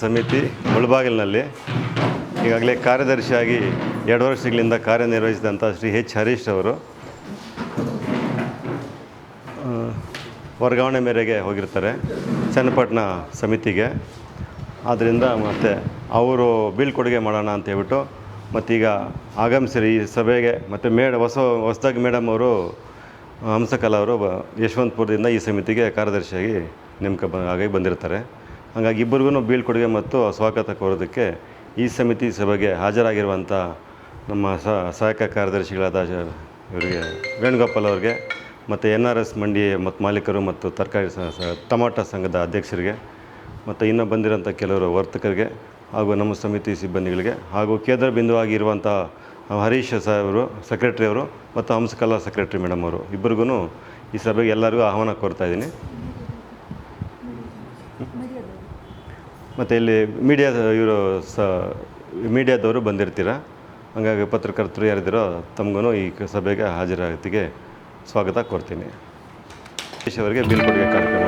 ಸಮಿತಿ ಮುಳಬಾಗಿಲಿನಲ್ಲಿ ಈಗಾಗಲೇ ಕಾರ್ಯದರ್ಶಿಯಾಗಿ ಎರಡು ವರ್ಷಗಳಿಂದ ಕಾರ್ಯನಿರ್ವಹಿಸಿದಂಥ ಶ್ರೀ ಎಚ್ ಹರೀಶ್ ಅವರು ವರ್ಗಾವಣೆ ಮೇರೆಗೆ ಹೋಗಿರ್ತಾರೆ ಚನ್ನಪಟ್ಟಣ ಸಮಿತಿಗೆ. ಆದ್ದರಿಂದ ಮತ್ತು ಅವರು ಬೀಳ್ಕೊಡುಗೆ ಮಾಡೋಣ ಅಂತ ಹೇಳ್ಬಿಟ್ಟು ಮತ್ತೀಗ ಆಗಮಿಸಿರಿ ಈ ಸಭೆಗೆ. ಮತ್ತು ಮೇಡ, ಹೊಸ, ಹೊಸದಾಗಿ ಮೇಡಮ್ ಅವರು, ಹಂಸಕಲಾ ಅವರು ಯಶವಂತಪುರದಿಂದ ಈ ಸಮಿತಿಗೆ ಕಾರ್ಯದರ್ಶಿಯಾಗಿ ನೇಮಕ ಆಗಿ ಬಂದಿರ್ತಾರೆ. ಹಾಗಾಗಿ ಇಬ್ಬರಿಗೂ ಬೀಳ್ಕೊಡುಗೆ ಮತ್ತು ಸ್ವಾಗತ ಕೋರೋದಕ್ಕೆ ಈ ಸಮಿತಿ ಸಭೆಗೆ ಹಾಜರಾಗಿರುವಂಥ ನಮ್ಮ ಸಹಾಯಕ ಕಾರ್ಯದರ್ಶಿಗಳಾದ ಇವರಿಗೆ ವೇಣುಗೋಪಾಲ್ ಅವ್ರಿಗೆ ಮತ್ತು ಎನ್ ಆರ್ ಎಸ್ ಮಂಡಿ ಮತ್ತು ಮಾಲೀಕರು ಮತ್ತು ತರಕಾರಿ ಟಮಾಟ ಸಂಘದ ಅಧ್ಯಕ್ಷರಿಗೆ ಮತ್ತು ಇನ್ನೂ ಬಂದಿರೋಂಥ ಕೆಲವರು ವರ್ತಕರಿಗೆ ಹಾಗೂ ನಮ್ಮ ಸಮಿತಿ ಸಿಬ್ಬಂದಿಗಳಿಗೆ ಹಾಗೂ ಕೇಂದ್ರ ಬಿಂದುವಾಗಿರುವಂಥ ಹರೀಶ್ ಸಾಹೇಬರು ಸೆಕ್ರೆಟ್ರಿ ಅವರು ಮತ್ತು ಹಂಸಕಲಾ ಸೆಕ್ರೆಟ್ರಿ ಮೇಡಮ್ ಅವರು ಇಬ್ಬರಿಗೂ ಈ ಸಭೆಗೆ ಎಲ್ಲರಿಗೂ ಆಹ್ವಾನ ಕೋರ್ತಾ ಮತ್ತು ಇಲ್ಲಿ ಮೀಡಿಯಾ ಇವರು ಸ ಮೀಡಿಯಾದವರು ಬಂದಿರ್ತೀರ. ಹಾಗಾಗಿ ಪತ್ರಕರ್ತರು ಯಾರಿದ್ದೀರೋ ತಮಗೂ ಈ ಸಭೆಗೆ ಹಾಜರಾತಿಗೆ ಸ್ವಾಗತ ಕೋರ್ತೀನಿ. ದೇಶವರಿಗೆ ಬೀಳ್ಕೊಡುಗೆ ಕಾರ್ಯಕ್ರಮ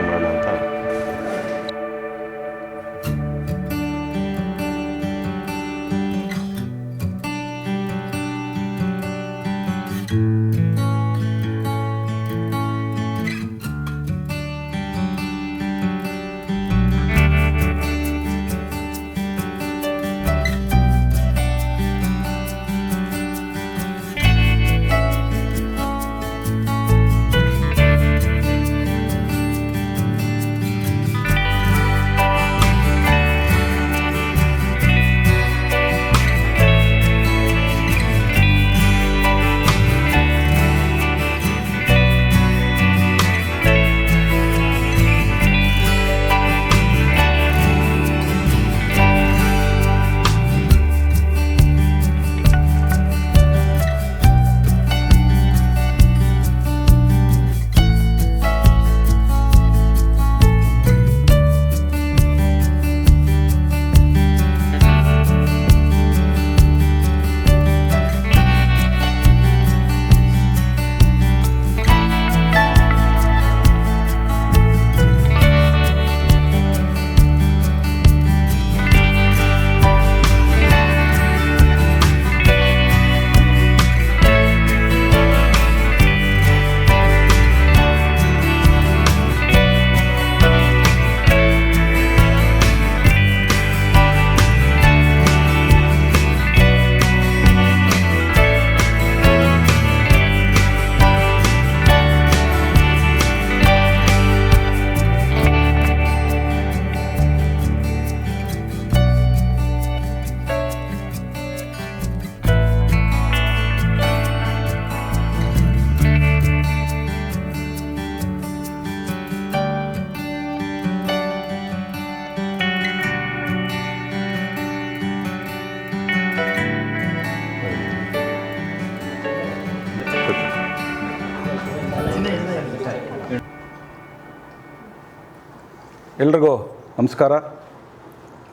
ಎಲ್ರಿಗೂ ನಮಸ್ಕಾರ.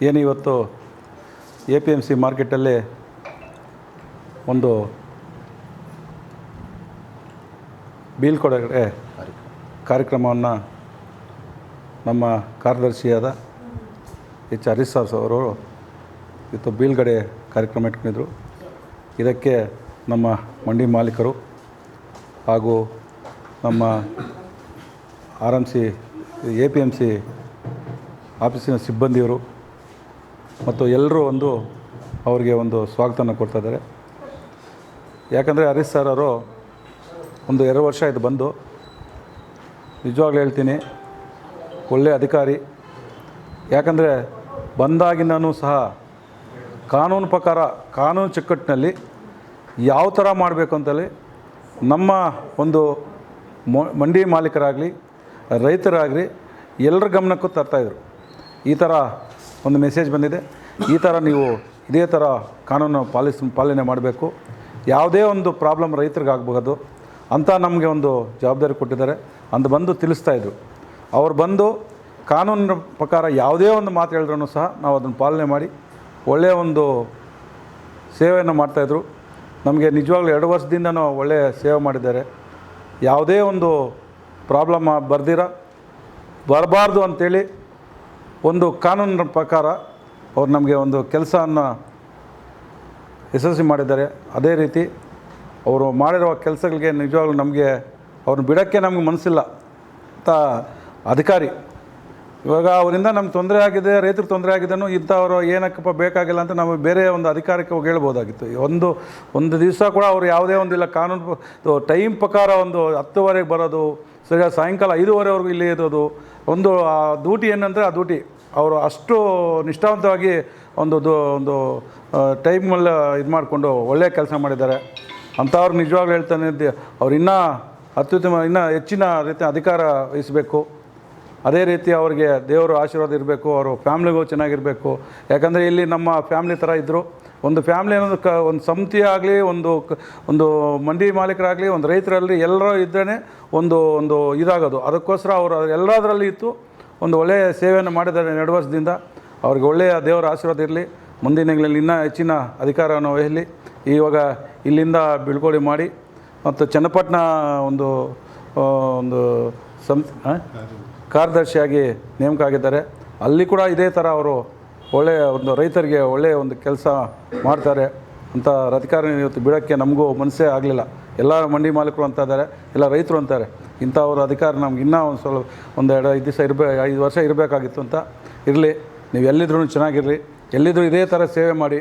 ಏನು ಇವತ್ತು ಎ ಪಿ ಎಂ ಸಿ ಮಾರ್ಕೆಟಲ್ಲಿ ಒಂದು ಬೀಳ್ಕೊಡುಗೆ ಕಾರ್ಯಕ್ರಮವನ್ನು ನಮ್ಮ ಕಾರ್ಯದರ್ಶಿಯಾದ ಎಚ್ ಹರೀಶ್ ಸಾರ್ ಅವರು ಇವತ್ತು ಬೀಳ್ಗಡೆ ಕಾರ್ಯಕ್ರಮ ಇಟ್ಕೊಂಡಿದ್ರು. ಇದಕ್ಕೆ ನಮ್ಮ ಮಂಡಿ ಮಾಲೀಕರು ಹಾಗೂ ನಮ್ಮ R M C A P M C ಆಫೀಸಿನ ಸಿಬ್ಬಂದಿಯವರು ಮತ್ತು ಎಲ್ಲರೂ ಒಂದು ಅವರಿಗೆ ಒಂದು ಸ್ವಾಗತನ ಕೊಡ್ತಾ ಇದ್ದಾರೆ. ಯಾಕಂದರೆ ಹರೀಶ್ ಸರ್ ಅವರು ಒಂದು ಎರಡು ವರ್ಷ ಆಯಿತು ಬಂದು. ನಿಜವಾಗ್ಲೂ ಹೇಳ್ತೀನಿ ಒಳ್ಳೆಯ ಅಧಿಕಾರಿ. ಯಾಕಂದರೆ ಬಂದಾಗಿನೂ ಸಹ ಕಾನೂನು ಪ್ರಕಾರ, ಕಾನೂನು ಚೌಕಟ್ಟಿನಲ್ಲಿ ಯಾವ ಥರ ಮಾಡಬೇಕು ಅಂತೇಳಿ ನಮ್ಮ ಒಂದು ಮಂಡಿ ಮಾಲೀಕರಾಗಲಿ, ರೈತರಾಗಲಿ ಎಲ್ಲರ ಗಮನಕ್ಕೂ ತರ್ತಾಯಿದ್ರು ಈ ಥರ ಒಂದು ಮೆಸೇಜ್ ಬಂದಿದೆ. ಈ ಥರ ನೀವು ಇದೇ ಥರ ಕಾನೂನು ಪಾಲಿಸ್, ಪಾಲನೆ ಮಾಡಬೇಕು. ಯಾವುದೇ ಒಂದು ಪ್ರಾಬ್ಲಮ್ ರೈತರಿಗೆ ಆಗ್ಬೋದು ಅಂತ ನಮಗೆ ಒಂದು ಜವಾಬ್ದಾರಿ ಕೊಟ್ಟಿದ್ದಾರೆ. ಅಂತ ಬಂದು ತಿಳಿಸ್ತಾ ಇದ್ರು. ಅವ್ರು ಬಂದು ಕಾನೂನಿನ ಪ್ರಕಾರ ಯಾವುದೇ ಒಂದು ಮಾತು ಹೇಳಿದ್ರೂ ಸಹ ನಾವು ಅದನ್ನು ಪಾಲನೆ ಮಾಡಿ ಒಳ್ಳೆಯ ಒಂದು ಸೇವೆಯನ್ನು ಮಾಡ್ತಾಯಿದ್ರು ನಮಗೆ ನಿಜವಾಗ್ಲೂ ಎರಡು ವರ್ಷದಿಂದ ಒಳ್ಳೆಯ ಸೇವೆ ಮಾಡಿದ್ದಾರೆ. ಯಾವುದೇ ಒಂದು ಪ್ರಾಬ್ಲಮ್ ಬರ್ದಿರ. ಬರಬಾರ್ದು ಅಂಥೇಳಿ ಒಂದು ಕಾನೂನಿನ ಪ್ರಕಾರ ಅವ್ರು ನಮಗೆ ಒಂದು ಕೆಲಸವನ್ನು ಯಶಸ್ವಿ ಮಾಡಿದ್ದಾರೆ. ಅದೇ ರೀತಿ ಅವರು ಮಾಡಿರುವ ಕೆಲಸಗಳಿಗೆ ನಿಜವಾಗ್ಲೂ ನಮಗೆ ಅವ್ರನ್ನ ಬಿಡೋಕ್ಕೆ ನಮಗೆ ಮನಸ್ಸಿಲ್ಲ ಅಂತ ಅಧಿಕಾರಿ. ಇವಾಗ ಅವರಿಂದ ನಮ್ಗೆ ತೊಂದರೆ ಆಗಿದೆ ರೈತರು ತೊಂದರೆ ಆಗಿದ್ದನು ಇಂಥವರು ಏನಕ್ಕಪ್ಪ ಬೇಕಾಗಿಲ್ಲ ಅಂತ ನಾವು ಬೇರೆ ಒಂದು ಅಧಿಕಾರಕ್ಕೆ ಹೋಗಿ ಹೇಳ್ಬೋದಾಗಿತ್ತು. ಒಂದು ಒಂದು ದಿವಸ ಕೂಡ ಅವರು ಯಾವುದೇ ಒಂದಿಲ್ಲ ಕಾನೂನು ಟೈಮ್ ಪ್ರಕಾರ ಒಂದು ಹತ್ತುವರೆಗೆ ಬರೋದು, ಸರಿಯಾದ ಸಾಯಂಕಾಲ ಐದುವರೆವರೆಗೂ ಇಲ್ಲಿ ಇರೋದು, ಒಂದು ಆ ಡ್ಯೂಟಿ ಏನಂದರೆ ಆ ಡ್ಯೂಟಿ. ಅವರು ಅಷ್ಟು ನಿಷ್ಠಾವಂತವಾಗಿ ಒಂದು ಒಂದು ಟೈಮಲ್ಲಿ ಇದು ಮಾಡಿಕೊಂಡು ಒಳ್ಳೆಯ ಕೆಲಸ ಮಾಡಿದ್ದಾರೆ. ಅಂಥವ್ರು ನಿಜವಾಗ್ಲೂ ಹೇಳ್ತಾನೆ ಅವ್ರು ಇನ್ನೂ ಅತ್ಯುತ್ತಮ, ಇನ್ನೂ ಹೆಚ್ಚಿನ ರೀತಿ ಅಧಿಕಾರ ವಹಿಸಬೇಕು. ಅದೇ ರೀತಿ ಅವರಿಗೆ ದೇವರ ಆಶೀರ್ವಾದ ಇರಬೇಕು, ಅವರು ಫ್ಯಾಮ್ಲಿಗೂ ಚೆನ್ನಾಗಿರಬೇಕು. ಯಾಕಂದರೆ ಇಲ್ಲಿ ನಮ್ಮ ಫ್ಯಾಮ್ಲಿ ಥರ ಇದ್ದರು ಒಂದು ಫ್ಯಾಮ್ಲಿ ಅನ್ನೋದು ಕ, ಒಂದು ಸಮಿತಿ ಆಗಲಿ, ಒಂದು ಒಂದು ಮಂಡಿ ಮಾಲೀಕರಾಗಲಿ, ಒಂದು ರೈತರಲ್ಲಿ ಎಲ್ಲರೂ ಇದ್ರೇ ಒಂದು ಒಂದು ಇದಾಗೋದು. ಅದಕ್ಕೋಸ್ಕರ ಅವರು ಎಲ್ಲದರಲ್ಲಿ ಇತ್ತು. ಒಂದು ಒಳ್ಳೆಯ ಸೇವೆಯನ್ನು ಮಾಡಿದ್ದಾರೆ ಎರಡು ವರ್ಷದಿಂದ. ಅವ್ರಿಗೆ ಒಳ್ಳೆಯ ದೇವರ ಆಶೀರ್ವಾದ ಇರಲಿ. ಮುಂದಿನ ದಿನಗಳಲ್ಲಿ ಇನ್ನೂ ಹೆಚ್ಚಿನ ಅಧಿಕಾರವನ್ನು ವಹಿಸಲಿ. ಇವಾಗ ಇಲ್ಲಿಂದ ಬೀಳ್ಕೊಡಿ ಮಾಡಿ. ಮತ್ತು ಚನ್ನಪಟ್ಟಣ ಒಂದು ಒಂದು ಸಂ? ಕಾರ್ಯದರ್ಶಿಯಾಗಿ ನೇಮಕ ಆಗಿದ್ದಾರೆ. ಅಲ್ಲಿ ಕೂಡ ಇದೇ ಥರ ಅವರು ಒಳ್ಳೆಯ ಒಂದು ರೈತರಿಗೆ ಒಳ್ಳೆಯ ಒಂದು ಕೆಲಸ ಮಾಡ್ತಾರೆ ಅಂತ ಅಧಿಕಾರ ಇವತ್ತು ಬಿಡೋಕ್ಕೆ ನಮಗೂ ಮನಸ್ಸೇ ಆಗಲಿಲ್ಲ. ಎಲ್ಲ ಮಂಡಿ ಮಾಲೀಕರು ಅಂತ ಇದ್ದಾರೆ, ಎಲ್ಲ ರೈತರು ಅಂತಾರೆ ಇಂಥವ್ರ ಅಧಿಕಾರ ನಮ್ಗೆ ಇನ್ನೂ ಒಂದು ಸ್ವಲ್ಪ, ಒಂದು ಎರಡು ಐದು ದಿವಸ ಇರಬೇಕು ಐದು ವರ್ಷ ಇರಬೇಕಾಗಿತ್ತು ಅಂತ. ಇರಲಿ, ನೀವು ಎಲ್ಲಿದ್ರೂ ಚೆನ್ನಾಗಿರಲಿ. ಎಲ್ಲಿದ್ರೂ ಇದೇ ಥರ ಸೇವೆ ಮಾಡಿ.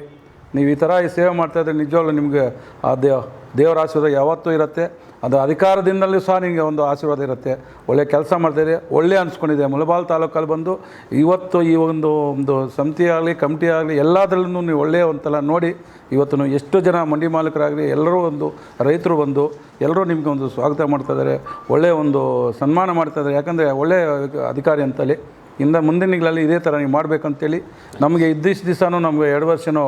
ನೀವು ಈ ಥರ ಈ ಸೇವೆ ಮಾಡ್ತಾಯಿದ್ರೆ ನಿಜವಾಗ್ಲೂ ನಿಮಗೆ ಆ ದೇವ ದೇವರ ಆಶೀರ್ವಾದ ಯಾವತ್ತೂ ಇರುತ್ತೆ. ಅದು ಅಧಿಕಾರದಿಂದಲೂ ಸಹ ನಿಮಗೆ ಒಂದು ಆಶೀರ್ವಾದ ಇರುತ್ತೆ. ಒಳ್ಳೆ ಕೆಲಸ ಮಾಡ್ತೀರಿ, ಒಳ್ಳೆ ಅನಿಸ್ಕೊಂಡಿದೆ. ಮುಳಬಾಲ್ ತಾಲೂಕಲ್ಲಿ ಬಂದು ಇವತ್ತು ಈ ಒಂದು ಒಂದು ಸಮಿತಿ ಆಗಲಿ, ಕಮಿಟಿ ಆಗಲಿ, ಎಲ್ಲದರಲ್ಲೂ ನೀವು ಒಳ್ಳೆಯ ಒಂಥರ ನೋಡಿ, ಇವತ್ತು ಎಷ್ಟು ಜನ ಮಂಡಿ ಮಾಲೀಕರಾಗಲಿ, ಎಲ್ಲರೂ ಒಂದು ರೈತರು ಬಂದು ಎಲ್ಲರೂ ನಿಮಗೆ ಒಂದು ಸ್ವಾಗತ ಮಾಡ್ತಾಯಿದ್ದಾರೆ ಒಳ್ಳೆಯ ಒಂದು ಸನ್ಮಾನ ಮಾಡ್ತಾಯಿದ್ದಾರೆ ಯಾಕಂದರೆ ಒಳ್ಳೆಯ ಅಧಿಕಾರಿ ಅಂತೇಳಿ ಇಂದ ಮುಂದಿನಗಳಲ್ಲಿ ಇದೇ ಥರ ನೀವು ಮಾಡಬೇಕಂತೇಳಿ, ನಮಗೆ ಇದ್ದಿಷ್ಟು ದಿವಸನೂ ನಮಗೆ ಎರಡು ವರ್ಷನೂ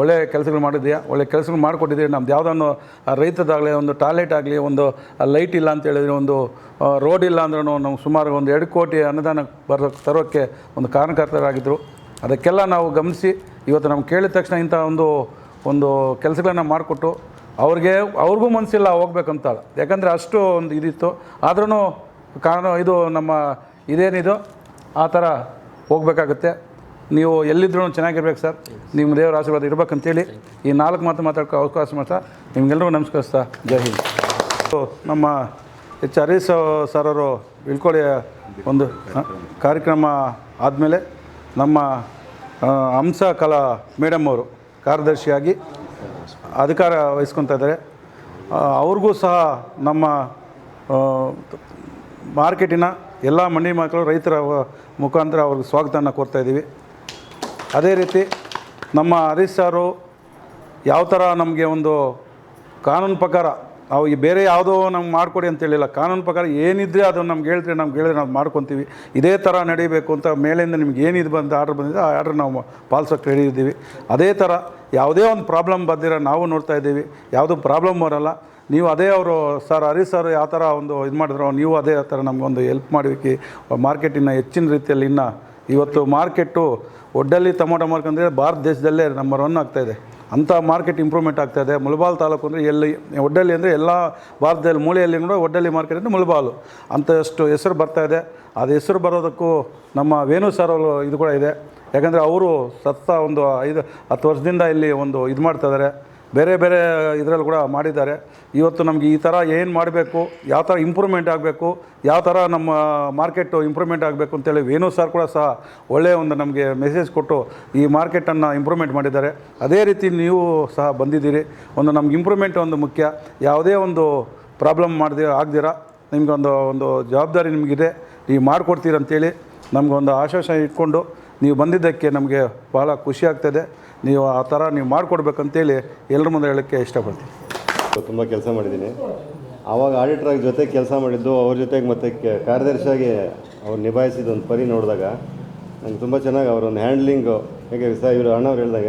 ಒಳ್ಳೆ ಕೆಲಸಗಳು ಮಾಡಿದೆಯಾ ಒಳ್ಳೆ ಕೆಲಸಗಳು ಮಾಡಿಕೊಟ್ಟಿದ್ದೀರಿ ನಮ್ದು ಯಾವುದನ್ನು ರೈತದಾಗಲಿ ಒಂದು ಟಾಯ್ಲೆಟ್ ಆಗಲಿ, ಒಂದು ಲೈಟ್ ಇಲ್ಲ ಅಂತ ಹೇಳಿದ್ರೆ ಒಂದು ರೋಡ್ ಇಲ್ಲ ಅಂದ್ರೂ ನಮ್ಗೆ ಸುಮಾರು ಒಂದು ಎರಡು ಕೋಟಿ ಅನುದಾನ ಬರೋ, ತರೋಕ್ಕೆ ಒಂದು ಕಾರಣಕರ್ತರಾಗಿದ್ದರು ಅದಕ್ಕೆಲ್ಲ ನಾವು ಗಮನಿಸಿ, ಇವತ್ತು ನಮ್ಗೆ ಕೇಳಿದ ತಕ್ಷಣ ಇಂಥ ಒಂದು ಒಂದು ಕೆಲಸಗಳನ್ನ ಮಾಡಿಕೊಟ್ಟು ಅವ್ರಿಗೆ, ಅವ್ರಿಗೂ ಮನಸ್ಸಿಲ್ಲ ಹೋಗ್ಬೇಕಂತ ಯಾಕಂದರೆ ಅಷ್ಟು ಒಂದು ಇದಿತ್ತು. ಆದ್ರೂ ಕಾರಣ, ಇದು ನಮ್ಮ ಇದೇನಿದು, ಆ ಥರ ಹೋಗ್ಬೇಕಾಗುತ್ತೆ. ನೀವು ಎಲ್ಲಿದ್ರೂ ಚೆನ್ನಾಗಿರ್ಬೇಕು ಸರ್. ನಿಮ್ಮ ದೇವರ ಆಶೀರ್ವಾದ ಇರ್ಬೇಕಂತೇಳಿ ಈ ನಾಲ್ಕು ಮಾತು ಮಾತಾಡೋಕೆ ಅವಕಾಶ ಮಾಡ್ತಾ ನಿಮ್ಗೆಲ್ಲರೂ ನಮಸ್ಕರಿಸ್ತಾ. ಜೈ ಹಿಂದ್. ಸೊ, ನಮ್ಮ ಎಚ್ ಹರೀಶ್ ಸರ್ ಅವರು ಇಳ್ಕೊಳ್ಳಿಯ ಒಂದು ಕಾರ್ಯಕ್ರಮ ಆದಮೇಲೆ ನಮ್ಮ ಹಂಸ ಕಲಾ ಮೇಡಮ್ ಅವರು ಕಾರ್ಯದರ್ಶಿಯಾಗಿ ಅಧಿಕಾರ ವಹಿಸ್ಕೊತಾ ಇದ್ದಾರೆ. ಅವ್ರಿಗೂ ಸಹ ನಮ್ಮ ಮಾರ್ಕೆಟಿನ ಎಲ್ಲ ಮಂಡಿ ಮಕ್ಕಳು ರೈತರ ಮುಖಾಂತರ ಅವ್ರಿಗೆ ಸ್ವಾಗತನ ಕೊಡ್ತಾಯಿದ್ದೀವಿ ಅದೇ ರೀತಿ ನಮ್ಮ ಹರೀಶ್ ಸಾರು ಯಾವ ಥರ ನಮಗೆ ಒಂದು ಕಾನೂನು ಪ್ರಕಾರ, ನಾವು ಈ ಬೇರೆ ಯಾವುದೋ ನಮ್ಗೆ ಮಾಡಿಕೊಡಿ ಅಂತ ಹೇಳಿಲ್ಲ, ಕಾನೂನು ಪ್ರಕಾರ ಏನಿದ್ರೆ ಅದನ್ನು ನಮ್ಗೆ ಹೇಳ್ತೀರಿ, ನಮ್ಗೆ ಹೇಳಿದ್ರೆ ನಾವು ಮಾಡ್ಕೊತೀವಿ. ಇದೇ ಥರ ನಡೀಬೇಕು ಅಂತ ಮೇಲಿಂದ ನಿಮ್ಗೆ ಏನಿದು ಬಂದ ಆರ್ಡ್ರ್ ಬಂದಿದೆ, ಆ ಆರ್ಡ್ರ್ ನಾವು ಪಾಲಿಸೋಕ್ಕೆ ರೆಡಿ ಇದ್ದೀವಿ. ಅದೇ ಥರ ಯಾವುದೇ ಒಂದು ಪ್ರಾಬ್ಲಮ್ ಬಂದಿರೋ ನಾವು ನೋಡ್ತಾ ಇದ್ದೀವಿ. ಯಾವುದೂ ಪ್ರಾಬ್ಲಮ್ ಬರೋಲ್ಲ. ನೀವು ಅದೇ ಅವರು, ಸರ್ ಹರೀಶ್ ಸರ್ ಯಾವ ಥರ ಒಂದು ಇದು ಮಾಡಿದ್ರು, ನೀವು ಅದೇ ಥರ ನಮಗೊಂದು ಹೆಲ್ಪ್ ಮಾಡಬೇಕು ಮಾರ್ಕೆಟಿನ ಹೆಚ್ಚಿನ ರೀತಿಯಲ್ಲಿ ಇನ್ನು ಇವತ್ತು ಮಾರ್ಕೆಟು ಒಡ್ಡಲ್ಲಿ ಟೊಮೊಟೊ ಮಾರ್ಕ್ ಅಂದರೆ ಭಾರತ ದೇಶದಲ್ಲೇ ನಂಬರ್ ಒನ್ ಆಗ್ತಾಯಿದೆ ಅಂಥ ಮಾರ್ಕೆಟ್ ಇಂಪ್ರೂವ್ಮೆಂಟ್ ಆಗ್ತಾಯಿದೆ ಮುಳಬಾಲ್ ತಾಲೂಕು ಅಂದರೆ ಎಲ್ಲಿ ಒಡ್ಡಲ್ಲಿ ಅಂದರೆ ಎಲ್ಲ ಭಾರತದಲ್ಲಿ ಮೂಳೆಯಲ್ಲಿ ಕೂಡ ಒಡ್ಡಲ್ಲಿ ಮಾರ್ಕೆಟ್ ಅಂದರೆ ಮುಳಬಾಲು. ಅಂಥಷ್ಟು ಹೆಸರು ಬರ್ತಾಯಿದೆ ಅದು ಹೆಸರು ಬರೋದಕ್ಕೂ ನಮ್ಮ ವೇಣು ಸರ್ ಅವರು ಇದು ಕೂಡ ಇದೆ. ಯಾಕಂದರೆ ಅವರು ಸತ್ತ ಒಂದು ಐದು, ಹತ್ತು ವರ್ಷದಿಂದ ಇಲ್ಲಿ ಒಂದು ಇದು ಮಾಡ್ತಾಯಿದ್ದಾರೆ ಬೇರೆ ಬೇರೆ ಇದರಲ್ಲಿ ಕೂಡ ಮಾಡಿದ್ದಾರೆ. ಇವತ್ತು ನಮಗೆ ಈ ಥರ ಏನು ಮಾಡಬೇಕು, ಯಾವ ಥರ ಇಂಪ್ರೂವ್ಮೆಂಟ್ ಆಗಬೇಕು, ಯಾವ ಥರ ನಮ್ಮ ಮಾರ್ಕೆಟು ಇಂಪ್ರೂವ್ಮೆಂಟ್ ಆಗಬೇಕು ಅಂತೇಳಿ ವೇಣು ಸರ್ ಕೂಡ ಸಹ ಒಳ್ಳೆಯ ಒಂದು ನಮಗೆ ಮೆಸೇಜ್ ಕೊಟ್ಟು ಈ ಮಾರ್ಕೆಟನ್ನು ಇಂಪ್ರೂವ್ಮೆಂಟ್ ಮಾಡಿದ್ದಾರೆ. ಅದೇ ರೀತಿ ನೀವು ಸಹ ಬಂದಿದ್ದೀರಿ. ಒಂದು ನಮ್ಗೆ ಇಂಪ್ರೂವ್ಮೆಂಟ್ ಒಂದು ಮುಖ್ಯ. ಯಾವುದೇ ಒಂದು ಪ್ರಾಬ್ಲಮ್ ಮಾಡದೆ, ಆಗದಿರ ನಿಮಗೊಂದು ಒಂದು ಜವಾಬ್ದಾರಿ ನಿಮಗಿದೆ, ನೀವು ಮಾಡಿಕೊಡ್ತೀರಂತೇಳಿ ನಮಗೊಂದು ಆಶ್ವಾಸನೆ ಇಟ್ಕೊಂಡು ನೀವು ಬಂದಿದ್ದಕ್ಕೆ ನಮಗೆ ಭಾಳ ಖುಷಿ ಆಗ್ತದೆ. ನೀವು ಆ ಥರ ನೀವು ಮಾಡಿಕೊಡ್ಬೇಕಂತೇಳಿ ಎಲ್ಲರ ಮುಂದೆ ಹೇಳೋಕ್ಕೆ ಇಷ್ಟಪಡ್ತೀನಿ. ತುಂಬ ಕೆಲಸ ಮಾಡಿದ್ದೀನಿ. ಆವಾಗ ಆಡಿಟ್ರಾಗಿ ಜೊತೆ ಕೆಲಸ ಮಾಡಿದ್ದು, ಅವ್ರ ಜೊತೆಗೆ ಮತ್ತೆ ಕಾರ್ಯದರ್ಶಿಯಾಗಿ ಅವ್ರು ನಿಭಾಯಿಸಿದ ಒಂದು ಪರಿ ನೋಡಿದಾಗ ನಂಗೆ ತುಂಬ ಚೆನ್ನಾಗಿ ಅವರೊಂದು ಹ್ಯಾಂಡ್ಲಿಂಗು ಹೇಗೆ ಸಹ ಇವರು ಅಣ್ಣವ್ರು ಹೇಳಿದಾಗ,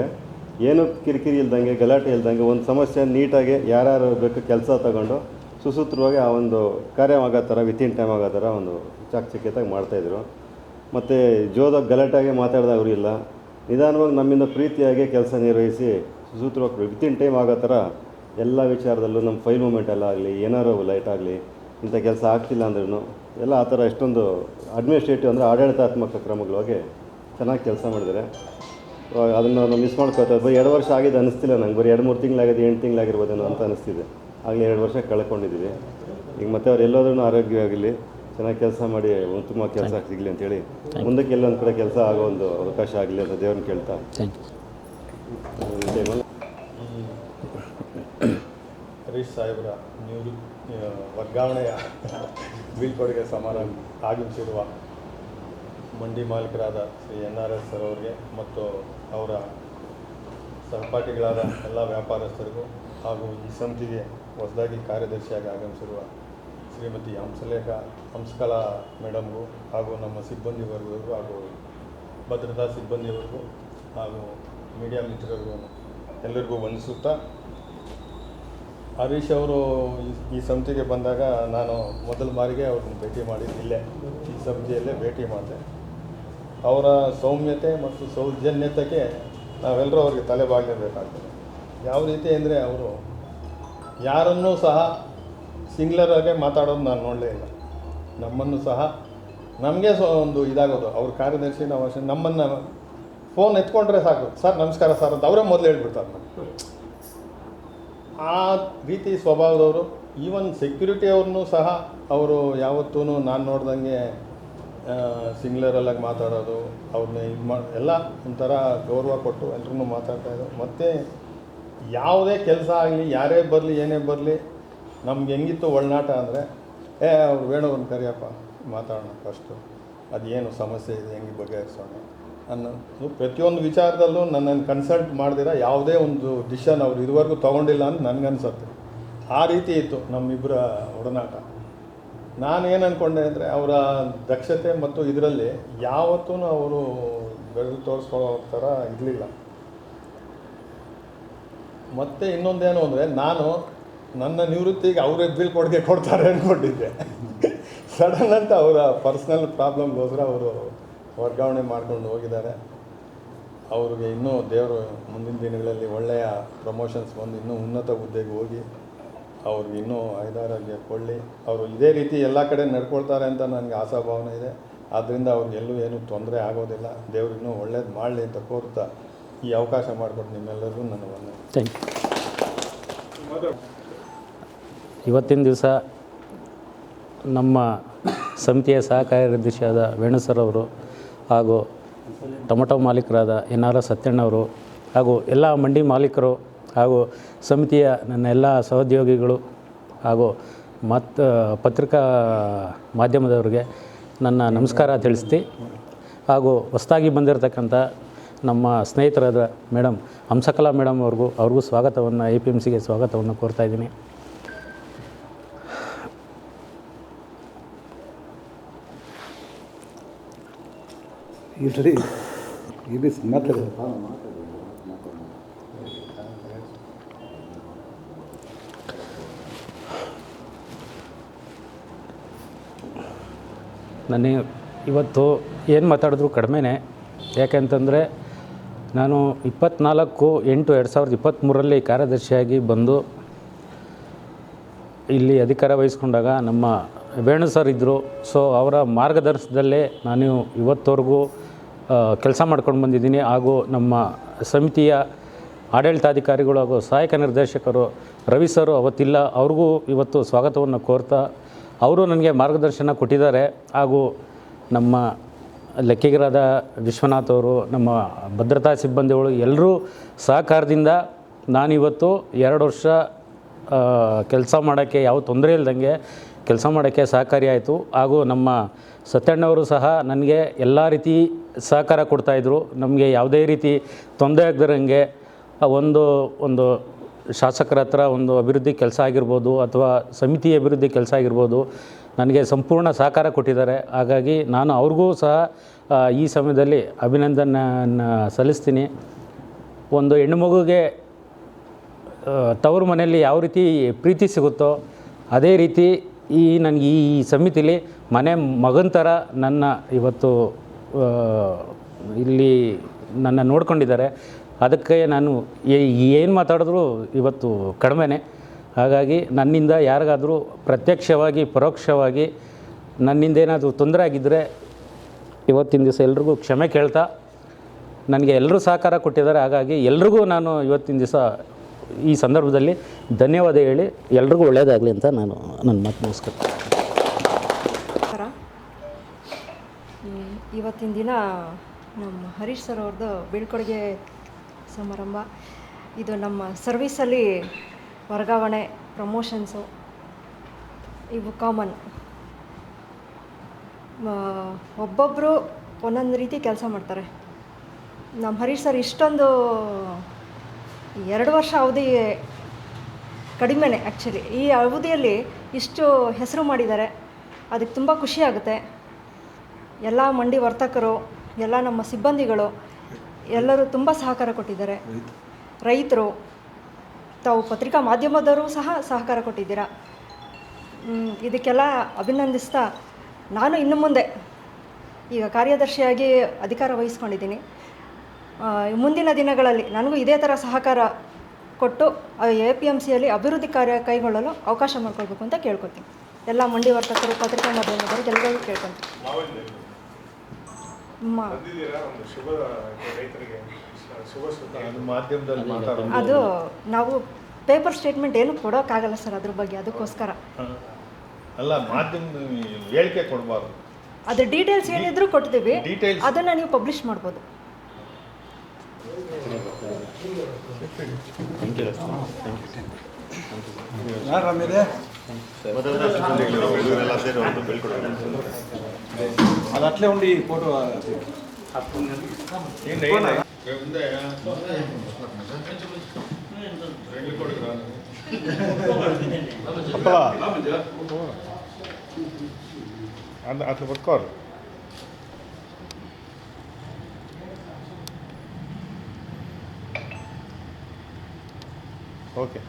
ಏನು ಕಿರಿಕಿರಿ ಇಲ್ದಂಗೆ, ಗಲಾಟೆ ಇಲ್ದಂಗೆ, ಒಂದು ಸಮಸ್ಯೆ ನೀಟಾಗಿ ಯಾರ್ಯಾರು ಬೇಕು ಕೆಲಸ ತಗೊಂಡು ಸುಸೂತ್ರವಾಗಿ ಆ ಒಂದು ಕಾರ್ಯ ಆಗೋ ಥರ ವಿತಿನ್ ಟೈಮ್ ಆಗೋ ಥರ ಒಂದು ಚಾಕಚಕ್ಯತಾಗಿ ಮಾಡ್ತಾಯಿದ್ರು ಮತ್ತು ಜೋದಾಗ ಗಲಾಟೆಯಾಗಿ ಮಾತಾಡಿದವರು ಇಲ್ಲ. ನಿಧಾನವಾಗಿ ನಮ್ಮಿಂದ ಪ್ರೀತಿಯಾಗಿ ಕೆಲಸ ನಿರ್ವಹಿಸಿ ಸುಸೂತ್ರವಾಗಿ ವಿತಿನ್ ಟೈಮ್ ಆಗೋ ಥರ ಎಲ್ಲ ವಿಚಾರದಲ್ಲೂ ನಮ್ಮ ಫೈಲ್ ಮೂಮೆಂಟ್ ಎಲ್ಲ ಆಗಲಿ ಏನಾರು ಲೈಟ್ ಆಗಲಿ, ಇಂಥ ಕೆಲಸ ಆಗ್ತಿಲ್ಲ ಅಂದ್ರೂ ಎಲ್ಲ ಆ ಥರ ಎಷ್ಟೊಂದು ಅಡ್ಮಿನಿಸ್ಟ್ರೇಟಿವ್ ಅಂದರೆ ಆಡಳಿತಾತ್ಮಕ ಕ್ರಮಗಳಾಗಿ ಚೆನ್ನಾಗಿ ಕೆಲಸ ಮಾಡಿದ್ದಾರೆ. ಅದನ್ನು ಮಿಸ್ ಮಾಡ್ಕೋತಾರೆ ಬರೀ ಎರಡು ವರ್ಷ ಆಗಿದೆ ಅನಿಸ್ತಿಲ್ಲ ನಂಗೆ. ಬರೀ ಎರಡು, ಮೂರು ತಿಂಗಳಾಗಿದೆ, ಎಂಟು ತಿಂಗಳಾಗಿರ್ಬೋದೇನೋ ಅಂತ ಅನಿಸ್ತಿದೆ ಆಗಲೇ ಎರಡು ವರ್ಷ ಕಳ್ಕೊಂಡಿದ್ದೀವಿ. ಈಗ ಮತ್ತೆ ಅವ್ರು ಎಲ್ಲೋದ್ರೂ ಆರೋಗ್ಯವಾಗಲಿ ಚೆನ್ನಾಗಿ ಕೆಲಸ ಮಾಡಿ ಉತ್ತಮ ಕೆಲಸ ಸಿಗಲಿ ಅಂತೇಳಿ. ಮುಂದಕ್ಕೆ ಎಲ್ಲೊಂದು ಕಡೆ ಕೆಲಸ ಆಗೋ ಒಂದು ಅವಕಾಶ ಆಗಲಿ ಅಂತ ದೇವ್ರನ್ನ ಕೇಳ್ತಾ. ಹರೀಶ್ ಸಾಹೇಬರ ನಿವೃತ್ತಿ ಆ, ವರ್ಗಾವಣೆಯ ಬೀಳ್ಕೊಡುಗೆ ಸಮಾರಂಭ ಆಗಮಿಸಿರುವ ಮಂಡಿ ಮಾಲೀಕರಾದ Shri N R S sir ಅವರಿಗೆ ಮತ್ತು ಅವರ ಸಹಪಾಠಿಗಳಾದ ಎಲ್ಲ ವ್ಯಾಪಾರಸ್ಥರಿಗೂ ಹಾಗೂ ಈ ಸಮಿತಿಗೆ ಹೊಸದಾಗಿ ಕಾರ್ಯದರ್ಶಿಯಾಗಿ ಆಗಮಿಸಿರುವ ಶ್ರೀಮತಿ ಹಂಸಲೇಖ, ಹಂಸಕಲಾ ಮೇಡಮ್ಗೂ ಹಾಗೂ ನಮ್ಮ ಸಿಬ್ಬಂದಿ ವರ್ಗದವರಿಗೂ ಹಾಗೂ ಭದ್ರತಾ ಸಿಬ್ಬಂದಿಯವರಿಗೂ ಹಾಗೂ ಮೀಡಿಯಾ ಮಿತ್ರರಿಗೂ ಎಲ್ಲರಿಗೂ ವಂದಿಸುತ್ತಾ, ಹರೀಶ್ ಅವರು ಈ- ಸಂಸ್ಥೆಗೆ ಬಂದಾಗ ನಾನು ಮೊದಲ ಬಾರಿಗೆ ಅವ್ರನ್ನ ಭೇಟಿ ಮಾಡಿ ಇಲ್ಲೇ ಈ ಸಂಸ್ಥೆಯಲ್ಲೇ ಭೇಟಿ ಮಾಡಿದೆ. ಅವರ ಸೌಮ್ಯತೆ ಮತ್ತು ಸೌಜನ್ಯತೆಗೆ ನಾವೆಲ್ಲರೂ ಅವರಿಗೆ ತಲೆಬಾಗಲೇಬೇಕಾಗ್ತದೆ ಯಾವ ರೀತಿ ಅಂದರೆ ಅವರು ಯಾರನ್ನೂ ಸಹ ಸಿಂಗ್ಲರಾಗೆ ಮಾತಾಡೋದು ನಾನು ನೋಡಲೇ ಇಲ್ಲ. ನಮ್ಮನ್ನು ಸಹ ನಮಗೆ ಸೊ ಒಂದು ಇದಾಗೋದು. ಅವ್ರ ಕಾರ್ಯದರ್ಶಿ ನಾವು ಅಷ್ಟೇ. ನಮ್ಮನ್ನು ಫೋನ್ ಎತ್ಕೊಂಡ್ರೆ ಸಾಕು. ಸರ್, ನಮಸ್ಕಾರ ಸರ್ ಅಂತ ಅವರೇ ಮೊದಲು ಹೇಳ್ಬಿಡ್ತಾರೆ ಆ ರೀತಿ ಸ್ವಭಾವದವರು ಈವನ್ ಸೆಕ್ಯೂರಿಟಿ ಅವ್ರನ್ನೂ ಸಹ ಅವರು ಯಾವತ್ತೂ ನಾನು ನೋಡ್ದಂಗೆ ಸಿಂಗ್ಲರಲ್ಲಾಗಿ ಮಾತಾಡೋದು ಅವ್ರನ್ನ ಇದು ಮಾಡಿ ಎಲ್ಲ ಒಂಥರ ಗೌರವ ಕೊಟ್ಟು ಎಲ್ರೂ ಮಾತಾಡ್ತಾ ಇದ್ದಾರೆ. ಮತ್ತು ಯಾವುದೇ ಕೆಲಸ ಆಗಲಿ, ಯಾರೇ ಬರಲಿ, ಏನೇ ಬರಲಿ ನಮ್ಗೆ ಹೆಂಗಿತ್ತು ಒಳನಾಟ ಅಂದರೆ, ಏ ಅವ್ರು ವೇಣುವ್ರನ್ನ ಕರಿಯಪ್ಪ, ಮಾತಾಡೋಣ ಫಸ್ಟು ಅದೇನು ಸಮಸ್ಯೆ ಇದೆ, ಹೆಂಗೆ ಬಗೆಹರಿಸೋಣ? ಅನ್ನೋದು ಪ್ರತಿಯೊಂದು ವಿಚಾರದಲ್ಲೂ ನನ್ನನ್ನು ಕನ್ಸಲ್ಟ್ ಮಾಡ್ದಿರ ಯಾವುದೇ ಒಂದು ಡಿಶನ್ ಅವ್ರು ಇದುವರೆಗೂ ತೊಗೊಂಡಿಲ್ಲ ಅಂತ ನನಗನ್ಸತ್ತೆ. ಆ ರೀತಿ ಇತ್ತು ನಮ್ಮಿಬ್ಬರ ಒಡನಾಟ. ನಾನು ಏನು ಅಂದ್ಕೊಂಡೆ ಅಂದರೆ, ಅವರ ದಕ್ಷತೆ ಮತ್ತು ಇದರಲ್ಲಿ ಯಾವತ್ತೂ ಅವರು ಬೆಳೆದು ತೋರಿಸ್ಕೊಳ್ಳೋ ಥರ ಇರಲಿಲ್ಲ. ಮತ್ತು ಇನ್ನೊಂದೇನು ಅಂದರೆ, ನಾನು ನನ್ನ ನಿವೃತ್ತಿಗೆ ಅವರೇ ಬೀಳ್ಕೊಡುಗೆ ಕೊಡ್ತಾರೆ ಅಂದ್ಕೊಂಡಿದ್ದೆ ಸಡನ್ ಅಂತ ಅವರ ಪರ್ಸ್ನಲ್ ಪ್ರಾಬ್ಲಮ್ಗೋಸ್ಕರ ಅವರು ವರ್ಗಾವಣೆ ಮಾಡ್ಕೊಂಡು ಹೋಗಿದ್ದಾರೆ. ಅವ್ರಿಗೆ ಇನ್ನೂ ದೇವರು ಮುಂದಿನ ದಿನಗಳಲ್ಲಿ ಒಳ್ಳೆಯ ಪ್ರಮೋಷನ್ಸ್ ಬಂದು ಇನ್ನೂ ಉನ್ನತ ಹುದ್ದೆಗೆ ಹೋಗಿ ಅವ್ರಿಗೆ ಇನ್ನೂ ಐದಾರಲ್ಲಿ ಕೊಳ್ಳಿ ಅವರು ಇದೇ ರೀತಿ ಎಲ್ಲ ಕಡೆ ನಡ್ಕೊಳ್ತಾರೆ ಅಂತ ನನಗೆ ಆಶಾಭಾವನೆ ಇದೆ. ಆದ್ದರಿಂದ ಅವ್ರಿಗೆಲ್ಲೂ ಏನೂ ತೊಂದರೆ ಆಗೋದಿಲ್ಲ. ದೇವ್ರು ಇನ್ನೂ ಒಳ್ಳೇದು ಮಾಡಲಿ ಅಂತ ಕೋರ್ತಾ ಈ ಅವಕಾಶ ಮಾಡಿಕೊಟ್ಟು ನಿಮ್ಮೆಲ್ಲರಿಗೂ ನನ್ನ ವಂದನೆ. ಥ್ಯಾಂಕ್ ಯು ಇವತ್ತಿನ ದಿವಸ ನಮ್ಮ ಸಮಿತಿಯ ಸಹಕಾರ ನಿರ್ದೇಶಿಯಾದ ವೇಣುಸರವರು ಹಾಗೂ ಟೊಮೊಟೊ ಮಾಲೀಕರಾದ ಎನ್ ಆರ್ ಎಸ್ ಸತ್ಯಣ್ಣವರು ಹಾಗೂ ಎಲ್ಲ ಮಂಡಿ ಮಾಲೀಕರು ಹಾಗೂ ಸಮಿತಿಯ ನನ್ನ ಎಲ್ಲ ಸಹೋದ್ಯೋಗಿಗಳು ಹಾಗೂ ಮತ್ತು ಪತ್ರಿಕಾ ಮಾಧ್ಯಮದವರಿಗೆ ನನ್ನ ನಮಸ್ಕಾರ ತಿಳಿಸ್ತಿ ಹಾಗೂ ಹೊಸದಾಗಿ ಬಂದಿರತಕ್ಕಂಥ ನಮ್ಮ ಸ್ನೇಹಿತರಾದ ಮೇಡಮ್ ಹಂಸಕಲಾ ಮೇಡಮ್ ಅವ್ರಿಗೂ ಅವ್ರಿಗೂ ಸ್ವಾಗತವನ್ನು, ಎ ಪಿ ಎಂ ಸಿಗೆ ಸ್ವಾಗತವನ್ನು ಇಲ್ರಿ ಇಲ್ಲಿ ಮಾತಾಡ ನನಗೆ ಇವತ್ತು ಏನು ಮಾತಾಡಿದ್ರು ಕಡಿಮೆನೇ. ಯಾಕೆಂತಂದರೆ ನಾನು ಇಪ್ಪತ್ನಾಲ್ಕು ಎಂಟು ಎರಡು ಸಾವಿರದ ಇಪ್ಪತ್ತ್ಮೂರಲ್ಲಿ ಕಾರ್ಯದರ್ಶಿಯಾಗಿ ಬಂದು ಇಲ್ಲಿ ಅಧಿಕಾರ ವಹಿಸ್ಕೊಂಡಾಗ ನಮ್ಮ ವೇಣು ಸರ್ ಇದ್ದರು ಸೊ ಅವರ ಮಾರ್ಗದರ್ಶನದಲ್ಲೇ ನಾನು ಇವತ್ತವರೆಗೂ ಕೆಲಸ ಮಾಡ್ಕೊಂಡು ಬಂದಿದ್ದೀನಿ. ಹಾಗೂ ನಮ್ಮ ಸಮಿತಿಯ ಆಡಳಿತಾಧಿಕಾರಿಗಳು ಹಾಗೂ ಸಹಾಯಕ ನಿರ್ದೇಶಕರು, ರವಿ ಸರು ಅವತ್ತಿಲ್ಲ. ಅವ್ರಿಗೂ ಇವತ್ತು ಸ್ವಾಗತವನ್ನು ಕೋರ್ತಾ ಅವರು ನನಗೆ ಮಾರ್ಗದರ್ಶನ ಕೊಟ್ಟಿದ್ದಾರೆ. ಹಾಗೂ ನಮ್ಮ ಲೆಕ್ಕಿಗರಾದ ವಿಶ್ವನಾಥ್ ಅವರು, ನಮ್ಮ ಭದ್ರತಾ ಸಿಬ್ಬಂದಿಗಳು ಎಲ್ಲರೂ ಸಹಕಾರದಿಂದ ನಾನಿವತ್ತು ಎರಡು ವರ್ಷ ಕೆಲಸ ಮಾಡೋಕ್ಕೆ ಯಾವ ತೊಂದರೆ ಇಲ್ದಂಗೆ ಕೆಲಸ ಮಾಡೋಕ್ಕೆ ಸಹಕಾರಿಯಾಯಿತು ಹಾಗೂ ನಮ್ಮ ಸತ್ಯಣ್ಣವರು ಸಹ ನನಗೆ ಎಲ್ಲ ರೀತಿ ಸಹಕಾರ ಕೊಡ್ತಾಯಿದ್ರು ನಮಗೆ ಯಾವುದೇ ರೀತಿ ತೊಂದರೆ ಆಗದಿರಂಗೆ ಒಂದು ಒಂದು ಶಾಸಕರ ಹತ್ರ ಒಂದು ಅಭಿವೃದ್ಧಿ ಕೆಲಸ ಆಗಿರ್ಬೋದು ಅಥವಾ ಸಮಿತಿ ಅಭಿವೃದ್ಧಿ ಕೆಲಸ ಆಗಿರ್ಬೋದು ನನಗೆ ಸಂಪೂರ್ಣ ಸಹಕಾರ ಕೊಟ್ಟಿದ್ದಾರೆ. ಹಾಗಾಗಿ ನಾನು ಅವ್ರಿಗೂ ಸಹ ಈ ಸಮಯದಲ್ಲಿ ಅಭಿನಂದನೆಯನ್ನು ಸಲ್ಲಿಸ್ತೀನಿ. ಒಂದು ಹೆಣ್ಣು ಮಗುಗೆ ತವರು ಮನೆಯಲ್ಲಿ ಯಾವ ರೀತಿ ಪ್ರೀತಿ ಸಿಗುತ್ತೋ ಅದೇ ರೀತಿ ಈ ನನಗೆ ಈ ಸಮಿತಿಲಿ ಮನೆ ಮಗನ ಥರ ನನ್ನ ಇವತ್ತು ಇಲ್ಲಿ ನನ್ನ ನೋಡ್ಕೊಂಡಿದ್ದಾರೆ. ಅದಕ್ಕೆ ನಾನು ಏನು ಮಾತಾಡಿದ್ರು ಇವತ್ತು ಕಡಿಮೆನೆ. ಹಾಗಾಗಿ ನನ್ನಿಂದ ಯಾರಿಗಾದರೂ ಪ್ರತ್ಯಕ್ಷವಾಗಿ, ಪರೋಕ್ಷವಾಗಿ ನನ್ನಿಂದ ಏನಾದರೂ ತೊಂದರೆ ಆಗಿದ್ದರೆ ಇವತ್ತಿನ ದಿವಸ ಎಲ್ರಿಗೂ ಕ್ಷಮೆ ಕೇಳ್ತಾ, ನನಗೆ ಎಲ್ಲರೂ ಸಹಕಾರ ಕೊಟ್ಟಿದ್ದಾರೆ. ಹಾಗಾಗಿ ಎಲ್ರಿಗೂ ನಾನು ಇವತ್ತಿನ ದಿವಸ ಈ ಸಂದರ್ಭದಲ್ಲಿ ಧನ್ಯವಾದ ಹೇಳಿ ಎಲ್ರಿಗೂ ಒಳ್ಳೆಯದಾಗಲಿ ಅಂತ ನಾನು ನನ್ನ ಮಾತು ಮುಗಿಸ್ಕೊತೀನಿ ನಮಸ್ಕಾರ ಹ್ಮ್, ಇವತ್ತಿನ ದಿನ ನಮ್ಮ ಹರೀಶ್ ಸರ್ ಅವ್ರದ್ದು ಬೀಳ್ಕೊಡುಗೆ ಸಮಾರಂಭ. ಇದು ನಮ್ಮ ಸರ್ವೀಸಲ್ಲಿ ವರ್ಗಾವಣೆ, ಪ್ರಮೋಷನ್ಸು, ಇವು ಕಾಮನ್ ಒಬ್ಬೊಬ್ಬರು ಒಂದೊಂದು ರೀತಿ ಕೆಲಸ ಮಾಡ್ತಾರೆ. ನಮ್ಮ ಹರೀಶ್ ಸರ್ ಇಷ್ಟೊಂದು ಎರಡು ವರ್ಷ ಅವಧಿ ಕಡಿಮೆನೇ ಆ್ಯಕ್ಚುಲಿ ಈ ಅವಧಿಯಲ್ಲಿ ಇಷ್ಟು ಹೆಸರು ಮಾಡಿದ್ದಾರೆ. ಅದಕ್ಕೆ ತುಂಬ ಖುಷಿ ಆಗುತ್ತೆ. ಎಲ್ಲ ಮಂಡಿ ವರ್ತಕರು, ಎಲ್ಲ ನಮ್ಮ ಸಿಬ್ಬಂದಿಗಳು ಎಲ್ಲರೂ ತುಂಬ ಸಹಕಾರ ಕೊಟ್ಟಿದ್ದಾರೆ. ರೈತರು, ತಾವು ಪತ್ರಿಕಾ ಮಾಧ್ಯಮದವರು ಸಹ ಸಹಕಾರ ಕೊಟ್ಟಿದ್ದೀರಾ? ಇದಕ್ಕೆಲ್ಲ ಅಭಿನಂದಿಸ್ತಾ ನಾನು ಇನ್ನು ಮುಂದೆ ಈಗ ಕಾರ್ಯದರ್ಶಿಯಾಗಿ ಅಧಿಕಾರ ವಹಿಸ್ಕೊಂಡಿದ್ದೀನಿ. ಮುಂದಿನ ದಿನಗಳಲ್ಲಿ ನನಗೂ ಇದೇ ಥರ ಸಹಕಾರ ಕೊಟ್ಟು ಎ ಪಿ ಎಂ ಸಿಯಲ್ಲಿ ಅಭಿವೃದ್ಧಿ ಕಾರ್ಯ ಕೈಗೊಳ್ಳಲು ಅವಕಾಶ ಮಾಡಿಕೊಳ್ಬೇಕು ಅಂತ ಕೇಳ್ಕೊತೀನಿ. ಎಲ್ಲ ಮಂಡಿ ವರ್ತಕರು, ಪತ್ರಿಕಾ ಮಾಧ್ಯಮದವರು ಎಲ್ಲರಿಗೂ ಕೇಳ್ಕೊತೀನಿ. ಅದು ಅದು ನಾವು ಪೇಪರ್ ಸ್ಟೇಟ್ಮೆಂಟ್ ಏನು ಕೊಡೋಕ್ಕಾಗಲ್ಲ ಸರ್ ಅದ್ರ ಬಗ್ಗೆ ಅದಕ್ಕೋಸ್ಕರ. ಅಲ್ಲ ಮಾಧ್ಯಮ ಹೇಳಿಕೆ ಕೊಡಬಾರ್ದು. ಅದ್ರ ಡೀಟೇಲ್ಸ್ ಏನಿದ್ರು ಕೊಡ್ತೀವಿ. ಅದನ್ನು ನೀವು ಪಬ್ಲಿಷ್ ಮಾಡ್ಬೋದು. ಆರಾಮಿದೆ అది అట్లే ఉండి ఫోటో అట్లా పట్టుకోవాలి ఓకే